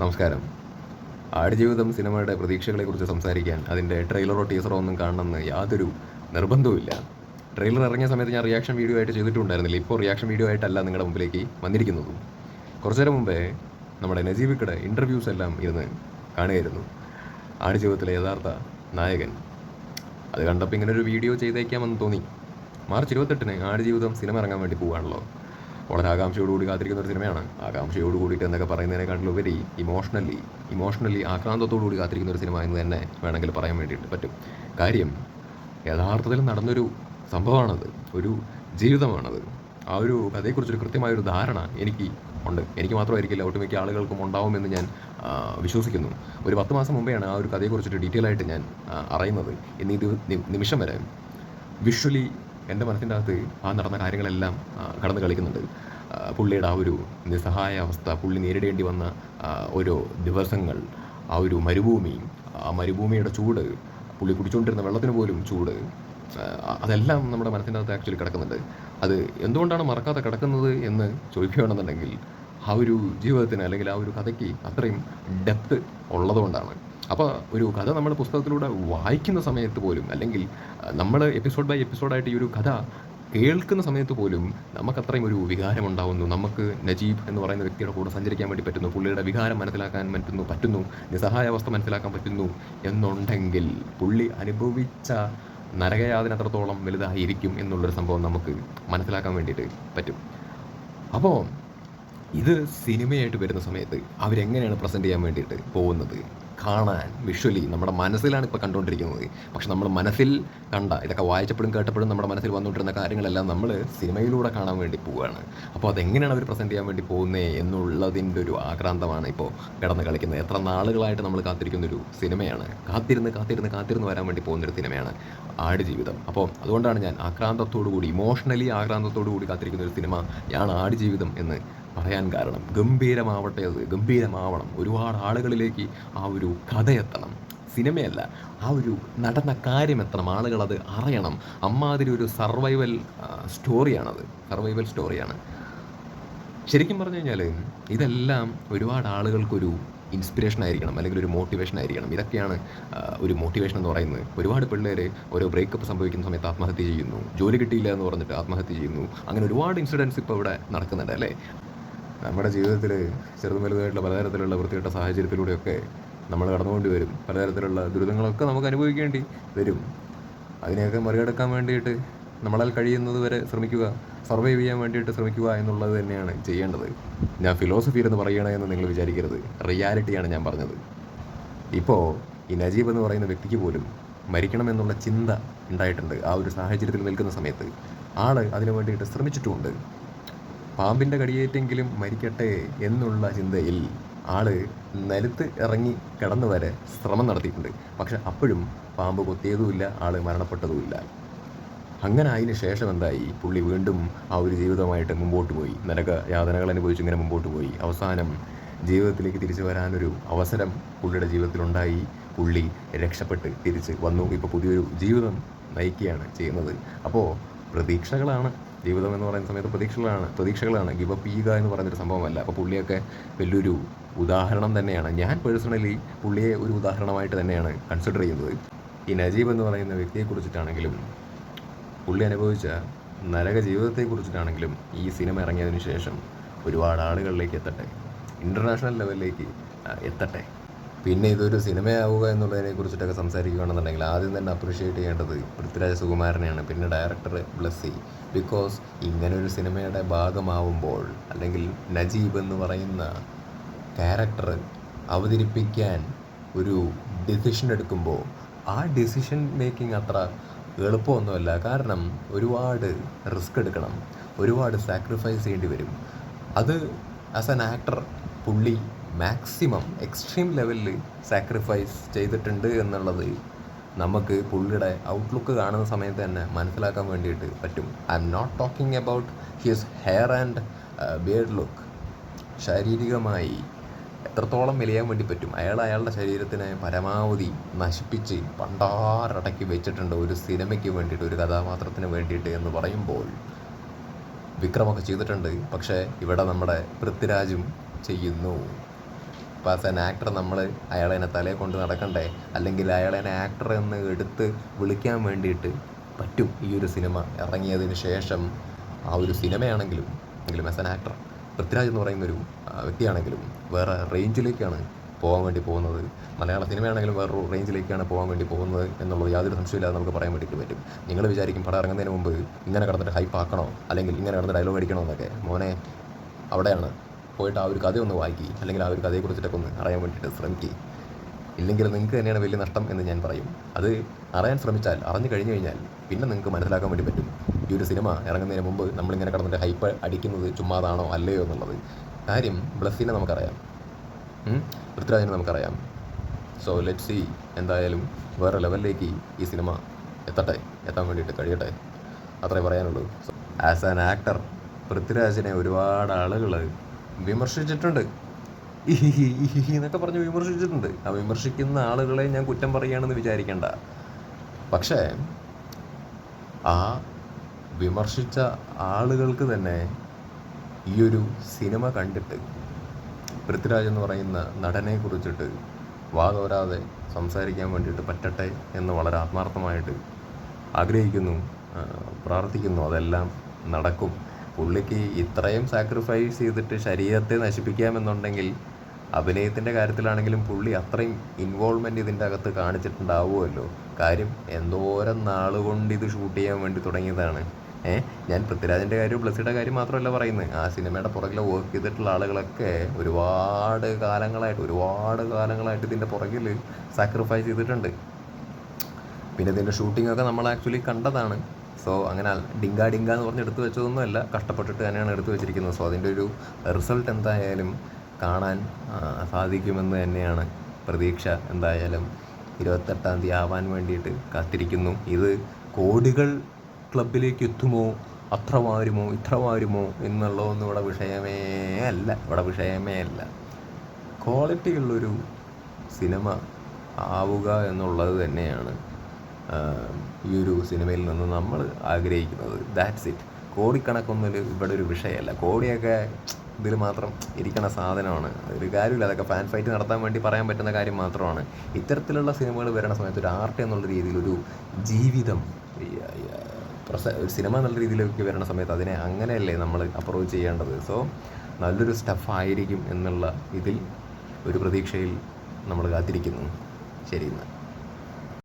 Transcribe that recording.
നമസ്കാരം. ആടുജീവിതം സിനിമയുടെ പ്രതീക്ഷകളെക്കുറിച്ച് സംസാരിക്കാൻ അതിന്റെ ട്രെയിലറോ ടീസറോ ഒന്നും കാണണമെന്ന് യാതൊരു നിർബന്ധവുമില്ല. ട്രെയിലർ ഇറങ്ങിയ സമയത്ത് ഞാൻ റിയാക്ഷൻ വീഡിയോ ആയിട്ട് ചെയ്തിട്ടുണ്ടായിരുന്നില്ല. ഇപ്പോൾ റിയാക്ഷൻ വീഡിയോ ആയിട്ടല്ല നിങ്ങളുടെ മുമ്പിലേക്ക് വന്നിരിക്കുന്നതും. കുറച്ചു നേരം മുമ്പേ നമ്മുടെ നജീബിക്കടെ ഇന്റർവ്യൂസ് എല്ലാം ഇരുന്ന് കാണുകയായിരുന്നു. ആടുജീവിതത്തിലെ യഥാർത്ഥ നായകൻ. അത് കണ്ടപ്പോൾ ഇങ്ങനെ ഒരു വീഡിയോ ചെയ്തേക്കാമെന്ന് തോന്നി. മാർച്ച് ഇരുപത്തെട്ടിന് ആടുജീവിതം സിനിമ ഇറങ്ങാൻ വേണ്ടി പോവുകയാണല്ലോ വളരെ ആകാംക്ഷയോടുകൂടി കാത്തിരിക്കുന്ന ഒരു സിനിമയാണ്. ആകാംക്ഷയോട് കൂടിയിട്ട് എന്നൊക്കെ പറയുന്നതിനെക്കാട്ടിലുപരി ഇമോഷണലി ഇമോഷണലി ആക്രാന്തത്തോടുകൂടി കാത്തിരിക്കുന്ന ഒരു സിനിമ എന്ന് തന്നെ വേണമെങ്കിൽ പറയാൻ വേണ്ടിയിട്ട് പറ്റും. കാര്യം യഥാർത്ഥത്തിൽ നടന്നൊരു സംഭവമാണത്. ഒരു ജീവിതമാണത്. ആ ഒരു കഥയെക്കുറിച്ചൊരു കൃത്യമായൊരു ധാരണ എനിക്ക് ഉണ്ട്. എനിക്ക് മാത്രമായിരിക്കില്ല ഒട്ടുമിക്ക ആളുകൾക്കും ഉണ്ടാവുമെന്ന് ഞാൻ വിശ്വസിക്കുന്നു. ഒരു പത്ത് മാസം മുമ്പെയാണ് ആ ഒരു കഥയെക്കുറിച്ചൊരു ഡീറ്റെയിൽ ആയിട്ട് ഞാൻ അറിയുന്നത്. ഇന്ന് നിമിഷം വരെ. വിഷ്വലി എന്റെ മനസ്സിന്റെ അകത്ത് ആ നടന്ന കാര്യങ്ങളെല്ലാം കടന്നു കളിക്കുന്നുണ്ട്. പുള്ളിയുടെ ആ ഒരു നിസ്സഹായ അവസ്ഥ പുള്ളി നേരിടേണ്ടി വന്ന ഓരോ ദിവസങ്ങൾ ആ ഒരു മരുഭൂമി ആ മരുഭൂമിയുടെ ചൂട് പുള്ളി കുടിച്ചുകൊണ്ടിരുന്ന വെള്ളത്തിന് പോലും ചൂട് അതെല്ലാം നമ്മുടെ മനസ്സിന്റെ അകത്ത് ആക്ച്വലി കിടക്കുന്നുണ്ട്. അത് എന്തുകൊണ്ടാണ് മറക്കാതെ കിടക്കുന്നത് എന്ന് ചോദിക്കുകയാണെന്നുണ്ടെങ്കിൽ ആ ഒരു ജീവിതത്തിന് അല്ലെങ്കിൽ ആ ഒരു കഥയ്ക്ക് അത്രയും ഡെപ്ത് ഉള്ളതുകൊണ്ടാണ്. അപ്പോൾ ഒരു കഥ നമ്മൾ പുസ്തകത്തിലൂടെ വായിക്കുന്ന സമയത്ത് പോലും അല്ലെങ്കിൽ നമ്മൾ എപ്പിസോഡ് ബൈ എപ്പിസോഡായിട്ട് ഈ ഒരു കഥ കേൾക്കുന്ന സമയത്ത് പോലും നമുക്കത്രയും ഒരു വികാരം ഉണ്ടാവുന്നു. നമുക്ക് നജീബ് എന്ന് പറയുന്ന വ്യക്തിയുടെ കൂടെ സഞ്ചരിക്കാൻ വേണ്ടി പറ്റുന്നു. പുള്ളിയുടെ വികാരം മനസ്സിലാക്കാൻ പറ്റുന്നു പറ്റുന്നു നിസ്സഹായാവസ്ഥ മനസ്സിലാക്കാൻ പറ്റുന്നു എന്നുണ്ടെങ്കിൽ പുള്ളി അനുഭവിച്ച നരകയാതന എത്രത്തോളം വലുതായിരിക്കും എന്നുള്ളൊരു സംഭവം നമുക്ക് മനസ്സിലാക്കാൻ വേണ്ടിയിട്ട് പറ്റും. അപ്പോൾ ഇത് സിനിമയായിട്ട് വരുന്ന സമയത്ത് അവരെങ്ങനെയാണ് പ്രസന്റ് ചെയ്യാൻ വേണ്ടിയിട്ട് പോകുന്നത്? കാണാൻ വിഷ്വലി നമ്മുടെ മനസ്സിലാണ് ഇപ്പോൾ കണ്ടുകൊണ്ടിരിക്കുന്നത്. പക്ഷെ നമ്മൾ മനസ്സിൽ കണ്ട ഇതൊക്കെ വായിച്ചപ്പോഴും കേട്ടപ്പോഴും നമ്മുടെ മനസ്സിൽ വന്നുകൊണ്ടിരുന്ന കാര്യങ്ങളെല്ലാം നമ്മൾ സിനിമയിലൂടെ കാണാൻ വേണ്ടി പോവുകയാണ്. അപ്പോൾ അതെങ്ങനെയാണ് അവർ പ്രസന്റ് ചെയ്യാൻ വേണ്ടി പോകുന്നത് എന്നുള്ളതിന്റെ ഒരു ആക്രാന്തമാണ് ഇപ്പോൾ കിടന്ന് കളിക്കുന്നത്. എത്ര നാളുകളായിട്ട് നമ്മൾ കാത്തിരിക്കുന്ന ഒരു സിനിമയാണ്. കാത്തിരുന്ന് കാത്തിരുന്ന് കാത്തിരുന്ന് വരാൻ വേണ്ടി പോകുന്നൊരു സിനിമയാണ് ആടുജീവിതം അപ്പോൾ അതുകൊണ്ടാണ് ഞാൻ ആക്രാന്തത്തോടു കൂടി ഇമോഷണലി ആക്രാന്തത്തോടു കൂടി കാത്തിരിക്കുന്ന ഒരു സിനിമ ഞാൻ ആടുജീവിതം എന്ന് പറയാൻ കാരണം ഗംഭീരമാവട്ടെ അത് ഗംഭീരമാവണം. ഒരുപാട് ആളുകളിലേക്ക് ആ ഒരു കഥ എത്തണം സിനിമയല്ല ആ ഒരു നടന്ന കാര്യം എത്തണം ആളുകൾ അത് അറിയണം. അമ്മാതിരി ഒരു സർവൈവൽ സ്റ്റോറിയാണത്. സർവൈവൽ സ്റ്റോറിയാണ്. ശരിക്കും പറഞ്ഞു കഴിഞ്ഞാൽ ഇതെല്ലാം ഒരുപാട് ആളുകൾക്കൊരു ഇൻസ്പിറേഷൻ ആയിരിക്കണം അല്ലെങ്കിൽ ഒരു മോട്ടിവേഷൻ ആയിരിക്കണം. ഇതൊക്കെയാണ് ഒരു മോട്ടിവേഷൻ എന്ന് പറയുന്നത്. ഒരുപാട് പിള്ളേർ ഓരോ ബ്രേക്കപ്പ് സംഭവിക്കുന്ന സമയത്ത് ആത്മഹത്യ ചെയ്യുന്നു. ജോലി കിട്ടിയില്ല എന്ന് പറഞ്ഞിട്ട് ആത്മഹത്യ ചെയ്യുന്നു. അങ്ങനെ ഒരുപാട് ഇൻസിഡൻസ് ഇപ്പോൾ ഇവിടെ നടക്കുന്നുണ്ട് അല്ലേ? നമ്മുടെ ജീവിതത്തിൽ ചെറുതും വലുതായിട്ടുള്ള പലതരത്തിലുള്ള വൃത്തികെട്ട സാഹചര്യത്തിലൂടെയൊക്കെ നമ്മൾ കടന്നുകൊണ്ട് വരും. പലതരത്തിലുള്ള ദുരിതങ്ങളൊക്കെ നമുക്ക് അനുഭവിക്കേണ്ടി വരും. അതിനെയൊക്കെ മറികടക്കാൻ വേണ്ടിയിട്ട് നമ്മളാൽ കഴിയുന്നത് വരെ ശ്രമിക്കുക സർവൈവ് ചെയ്യാൻ വേണ്ടിയിട്ട് ശ്രമിക്കുക എന്നുള്ളത് തന്നെയാണ് ചെയ്യേണ്ടത്. ഞാൻ ഫിലോസഫി എന്ന് പറയണേ എന്ന് നിങ്ങൾ വിചാരിക്കരുത്. റിയാലിറ്റിയാണ് ഞാൻ പറഞ്ഞത്. ഇപ്പോൾ ഈ നജീബ് എന്ന് പറയുന്ന വ്യക്തിക്ക് പോലും മരിക്കണമെന്നുള്ള ചിന്ത ഉണ്ടായിട്ടുണ്ട് ആ ഒരു സാഹചര്യത്തിൽ നിൽക്കുന്ന സമയത്ത്. ആൾ അതിനു വേണ്ടിയിട്ട് ശ്രമിച്ചിട്ടുമുണ്ട്. പാമ്പിന്റെ കടിയേറ്റെങ്കിലും മരിക്കട്ടെ എന്നുള്ള ചിന്തയിൽ ആൾ നിലത്ത് ഇറങ്ങി കിടന്നു വരെ ശ്രമം നടത്തിയിട്ടുണ്ട്. പക്ഷെ അപ്പോഴും പാമ്പ് കൊത്തിയതുമില്ല ആൾ മരണപ്പെട്ടതുമില്ല. അങ്ങനെ അതിന് ശേഷം എന്തായി പുള്ളി വീണ്ടും ആ ഒരു ജീവിതമായിട്ട് മുമ്പോട്ട് പോയി. നരക യാതനകൾ അനുഭവിച്ച് ഇങ്ങനെ മുമ്പോട്ട് പോയി. അവസാനം ജീവിതത്തിലേക്ക് തിരിച്ചു വരാനൊരു അവസരം പുള്ളിയുടെ ജീവിതത്തിലുണ്ടായി. പുള്ളി രക്ഷപ്പെട്ട് തിരിച്ച് വന്നു. ഇപ്പോൾ പുതിയൊരു ജീവിതം നയിക്കുകയാണ് ചെയ്യുന്നത്. അപ്പോൾ പ്രതീക്ഷകളാണ് ജീവിതം എന്ന് പറയുന്ന സമയത്ത് പ്രതീക്ഷകളാണ് പ്രതീക്ഷകളാണ്. ഗിവ് അപ്പ് ചെയ്യുക എന്ന് പറയുന്നൊരു സംഭവമല്ല. അപ്പോൾ പുള്ളിയൊക്കെ വലിയൊരു ഉദാഹരണം തന്നെയാണ്. ഞാൻ പേഴ്സണലി പുള്ളിയെ ഒരു ഉദാഹരണമായിട്ട് തന്നെയാണ് കൺസിഡർ ചെയ്യുന്നത്. ഈ നജീബ് എന്ന് പറയുന്ന വ്യക്തിയെക്കുറിച്ചിട്ടാണെങ്കിലും പുള്ളി അനുഭവിച്ച നരക ജീവിതത്തെക്കുറിച്ചിട്ടാണെങ്കിലും ഈ സിനിമ ഇറങ്ങിയതിന് ശേഷം ഒരുപാട് ആളുകളിലേക്ക് എത്തട്ടെ. ഇന്റർനാഷണൽ ലെവലിലേക്ക് എത്തട്ടെ. പിന്നെ ഇതൊരു സിനിമയാവുക എന്നുള്ളതിനെ കുറിച്ചിട്ടൊക്കെ സംസാരിക്കുകയാണെന്നുണ്ടെങ്കിൽ ആദ്യം തന്നെ അപ്രീഷിയേറ്റ് ചെയ്യേണ്ടത് പൃഥ്വിരാജ് സുകുമാരനെയാണ് പിന്നെ ഡയറക്ടർ ബ്ലസ്സി. ബിക്കോസ് ഇങ്ങനെ ഒരു സിനിമയുടെ ഭാഗമാവുമ്പോൾ അല്ലെങ്കിൽ നജീബ് എന്ന് പറയുന്ന ക്യാരക്ടർ അവതരിപ്പിക്കാൻ ഒരു ഡിസിഷൻ എടുക്കുമ്പോൾ ആ ഡിസിഷൻ മേക്കിംഗ് അത്ര എളുപ്പമൊന്നുമല്ല. കാരണം ഒരുപാട് റിസ്ക് എടുക്കണം ഒരുപാട് സാക്രിഫൈസ് ചെയ്യേണ്ടി വരും. അത് ആസ് ആൻ ആക്ടർ പുള്ളി മാക്സിമം എക്സ്ട്രീം ലെവലിൽ സാക്രിഫൈസ് ചെയ്തിട്ടുണ്ട് എന്നുള്ളത് നമുക്ക് പുള്ളിയുടെ ഔട്ട്ലുക്ക് കാണുന്ന സമയത്ത് തന്നെ മനസ്സിലാക്കാൻ വേണ്ടിയിട്ട് പറ്റും. I'm not talking about his hair and beard look ശാരീരികമായി എത്രത്തോളം വിലയാൻ വേണ്ടി പറ്റും. അയാൾ അയാളുടെ ശരീരത്തിനെ പരമാവധി നശിപ്പിച്ച് പണ്ടാറടക്കി വെച്ചിട്ടുണ്ട് ഒരു സിനിമയ്ക്ക് വേണ്ടിയിട്ട് ഒരു കഥാപാത്രത്തിന് വേണ്ടിയിട്ട് എന്ന് പറയുമ്പോൾ വിക്രമൊക്കെ ചെയ്തിട്ടുണ്ട്. പക്ഷേ ഇവിടെ നമ്മുടെ പൃഥ്വിരാജും ചെയ്യുന്നു. അപ്പോൾ ആസ് ആൻ ആക്ടർ നമ്മൾ അയാളെ തലയെ കൊണ്ട് നടക്കണ്ടേ? അല്ലെങ്കിൽ അയാളെ ആക്ടർ എന്ന് എടുത്ത് വിളിക്കാൻ വേണ്ടിയിട്ട് പറ്റും ഈ ഒരു സിനിമ. ഇറങ്ങിയതിന് ശേഷം ആ ഒരു സിനിമയാണെങ്കിലും എങ്കിലും ആസ് ആൻ ആക്ടർ പൃഥ്വിരാജ് എന്ന് പറയുന്നൊരു വ്യക്തിയാണെങ്കിലും വേറെ റേഞ്ചിലേക്കാണ് പോകാൻ വേണ്ടി പോകുന്നത്. മലയാള സിനിമയാണെങ്കിലും വേറൊരു റേഞ്ചിലേക്കാണ് പോകാൻ വേണ്ടി പോകുന്നത് എന്നുള്ളത് യാതൊരു സംശയമില്ലാതെ നമുക്ക് പറയാൻ വേണ്ടിയിട്ട് പറ്റും. നിങ്ങൾ വിചാരിക്കും പടം ഇറങ്ങുന്നതിന് മുമ്പ് ഇങ്ങനെ കിടന്നിട്ട് ഹൈപ്പ് ആക്കണോ? അല്ലെങ്കിൽ ഇങ്ങനെ കിടന്ന് ഡയലോഗ് അടിക്കണോ എന്നൊക്കെ. മോനെ അവിടെയാണ്. പോയിട്ട് ആ ഒരു കഥ ഒന്ന് വായിക്കി അല്ലെങ്കിൽ ആ ഒരു കഥയെ കഥയെക്കുറിച്ചിട്ടൊക്കെ ഒന്ന് അറിയാൻ വേണ്ടിയിട്ട് ശ്രമിക്കുക ഇല്ലെങ്കിൽ നിങ്ങൾക്ക് തന്നെയാണ് വലിയ നഷ്ടം എന്ന് ഞാൻ പറയും. അത് അറിയാൻ ശ്രമിച്ചാൽ അറിഞ്ഞു കഴിഞ്ഞു കഴിഞ്ഞാൽ പിന്നെ നിങ്ങൾക്ക് മനസ്സിലാക്കാൻ വേണ്ടി പറ്റും. ഈ ഒരു സിനിമ ഇറങ്ങുന്നതിന് മുമ്പ് നമ്മളിങ്ങനെ കിടന്നിട്ട് ഹൈപ്പ് അടിക്കുന്നത് ചുമ്മാതാണോ അല്ലയോ എന്നുള്ളത്. കാര്യം ബ്ലസ്സിനെ നമുക്കറിയാം? പൃഥ്വിരാജിനെ നമുക്കറിയാം. സോ ലെറ്റ് സി എന്തായാലും വേറെ ലെവലിലേക്ക് ഈ സിനിമ എത്തട്ടെ. എത്താൻ വേണ്ടിയിട്ട് കഴിയട്ടെ. അത്രേ പറയാനുള്ളൂ. ആസ് ആൻ ആക്ടർ പൃഥ്വിരാജിനെ ഒരുപാട് ആളുകൾ വിമർശിച്ചിട്ടുണ്ട്. എന്നൊക്കെ പറഞ്ഞ് വിമർശിച്ചിട്ടുണ്ട്. ആ വിമർശിക്കുന്ന ആളുകളെ ഞാൻ കുറ്റം പറയുകയാണെന്ന് വിചാരിക്കേണ്ട. പക്ഷേ ആ വിമർശിച്ച ആളുകൾക്ക് തന്നെ ഈ ഒരു സിനിമ കണ്ടിട്ട് പൃഥ്വിരാജ് എന്ന് പറയുന്ന നടനെ കുറിച്ചിട്ട് വാതോരാതെ സംസാരിക്കാൻ വേണ്ടിയിട്ട് പറ്റട്ടെ എന്ന് വളരെ ആത്മാർത്ഥമായിട്ട് ആഗ്രഹിക്കുന്നു പ്രാർത്ഥിക്കുന്നു. അതെല്ലാം നടക്കും. പുള്ളിക്ക് ഇത്രയും സാക്രിഫൈസ് ചെയ്തിട്ട് ശരീരത്തെ നശിപ്പിക്കാമെന്നുണ്ടെങ്കിൽ അഭിനയത്തിന്റെ കാര്യത്തിലാണെങ്കിലും പുള്ളി അത്രയും ഇൻവോൾവ്മെന്റ് ഇതിന്റെ അകത്ത് കാണിച്ചിട്ടുണ്ടാവുമല്ലോ. കാര്യം എന്തോരം നാളുകൊണ്ട് ഇത് ഷൂട്ട് ചെയ്യാൻ വേണ്ടി തുടങ്ങിയതാണ്. ഏഹ് ഞാൻ പൃഥ്വിരാജിന്റെ കാര്യം ബ്ലസ്സിയുടെ കാര്യം മാത്രമല്ല പറയുന്നത്. ആ സിനിമയുടെ പുറകിൽ വർക്ക് ചെയ്തിട്ടുള്ള ആളുകളൊക്കെ ഒരുപാട് കാലങ്ങളായിട്ട് ഒരുപാട് കാലങ്ങളായിട്ട് ഇതിന്റെ പുറകിൽ സാക്രിഫൈസ് ചെയ്തിട്ടുണ്ട്. പിന്നെ ഇതിന്റെ ഷൂട്ടിംഗ് ഒക്കെ നമ്മൾ ആക്ച്വലി കണ്ടതാണ്. സോ അങ്ങനെ ഡിങ്ക ഡിങ്ക എന്ന് പറഞ്ഞ് എടുത്തു വെച്ചതൊന്നും അല്ല കഷ്ടപ്പെട്ടിട്ട് തന്നെയാണ് എടുത്തു വെച്ചിരിക്കുന്നത്. സോ അതിന്റെ ഒരു റിസൾട്ട് എന്തായാലും കാണാൻ സാധിക്കുമെന്ന് തന്നെയാണ് പ്രതീക്ഷ. എന്തായാലും ഇരുപത്തെട്ടാം തീയതി ആവാൻ വേണ്ടിയിട്ട് കാത്തിരിക്കുന്നു. ഇത് കോടികൾ ക്ലബിലേക്ക് എത്തുമോ? അത്ര വാരുമോ ഇത്ര വാരുമോ എന്നുള്ളതൊന്നും ഇവിടെ വിഷയമേ അല്ല. ഇവിടെ വിഷയമേ അല്ല. ക്വാളിറ്റിയുള്ളൊരു സിനിമ ആവുക എന്നുള്ളത് തന്നെയാണ്. ഈ ഒരു സിനിമയിൽ നിന്ന് നമ്മൾ ആഗ്രഹിക്കുന്നത്. ദാറ്റ്സ് ഇറ്റ് കോടിക്കണക്കൊന്നും ഇവിടെ ഒരു വിഷയമല്ല. കോടിയൊക്കെ ഇതിൽ മാത്രം ഇരിക്കണ സാധനമാണ്. ഒരു കാര്യമില്ല. അതൊക്കെ ഫാൻ ഫൈറ്റ് നടത്താൻ വേണ്ടി പറയാൻ പറ്റുന്ന കാര്യം മാത്രമാണ്. ഇത്തരത്തിലുള്ള സിനിമകൾ വരുന്ന സമയത്ത് ഒരു ആർട്ട് എന്നുള്ള രീതിയിൽ ഒരു ജീവിതം പ്രസ ഒരു സിനിമ എന്നുള്ള രീതിയിലേക്ക് വരുന്ന സമയത്ത് അതിനെ അങ്ങനെയല്ലേ നമ്മൾ അപ്രോച്ച് ചെയ്യേണ്ടത്? സോ നല്ലൊരു സ്റ്റഫായിരിക്കും എന്നുള്ള ഇതിൽ ഒരു പ്രതീക്ഷയിൽ നമ്മൾ കാത്തിരിക്കുന്നു. ശരി എന്നാൽ